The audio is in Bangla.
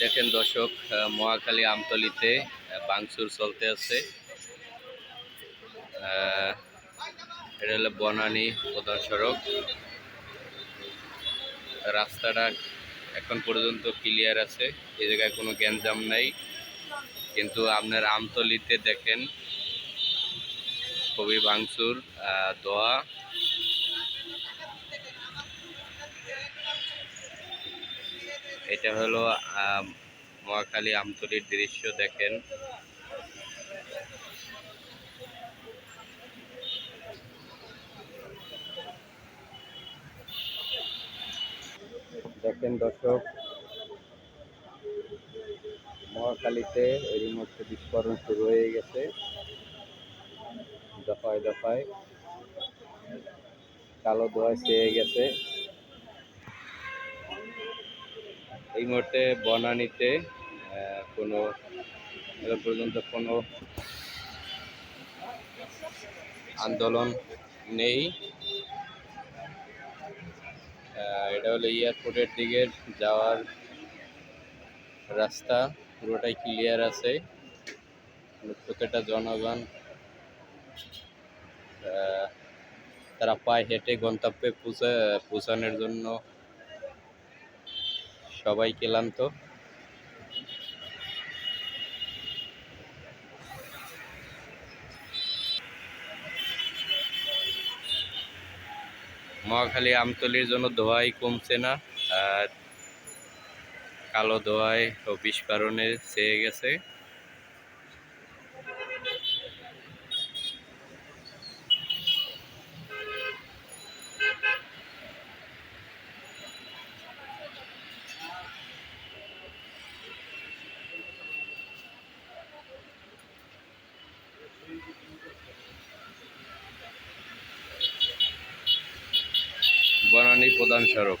দেখেন দর্শক মহাখালী আমতলিতে বাংসুর চলতে আছে। এটা হলো বনানী প্রধান সড়ক। রাস্তাটা এখন পর্যন্ত ক্লিয়ার আছে। এ জায়গায় কোনো গ্যাঞ্জাম নাই। কিন্তু আপনার আমতলিতে দেখেন, খুবই ভাঙচুর দোয়া। এটা হলো মহাখালী আমতলির দৃশ্য দেখেন। দেখেন দর্শক, মহাখালীতে এরই মধ্যে বিস্ফোরণ শুরু হয়ে গেছে। দফায় দফায় কালো ধোঁয়ায় ছেয়ে গেছে। এই মুহূর্তে বনানীতে কোনো এখন পর্যন্ত কোনো আন্দোলন নেই। এটা হলো এয়ারপোর্টের দিকে যাওয়ার রাস্তা, পুরোটাই ক্লিয়ার আছে। প্রত্যেকটা জনগণ তারা পায়ে হেঁটে গন্তব্যে পৌঁছা, পৌঁছানোর জন্য সবাই ক্লান্ত মহাখালী আমতলির জন্য ধোঁয়াই কমছে না, আর কালো ধোয়ায় ও বিস্ফোরণে চেয়ে গেছে। বনানী প্রধান সড়ক